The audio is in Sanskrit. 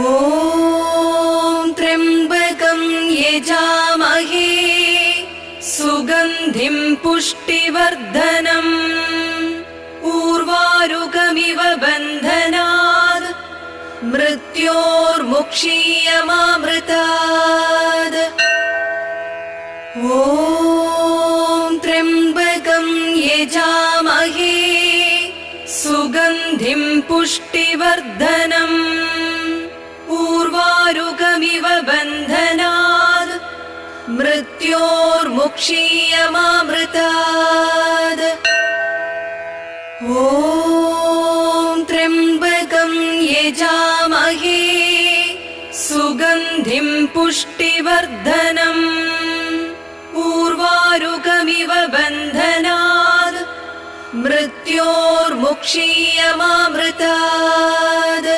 ॐ त्र्यम्बकं यजामहे सुगन्धिं पुष्टिवर्धनम् मृत्योर्मुक्षीयमामृतात् ॐ त्र्यम्बकं यजामहे सुगन्धिं पुष्टिवर्धनम् मृत्योर्मुक्षीयमामृतात् ॐ त्र्यम्बकं यजामहे सुगन्धिं पुष्टिवर्धनम्। उर्वारुकमिव बन्धनात् मृत्योर्मुक्षीयमामृतात्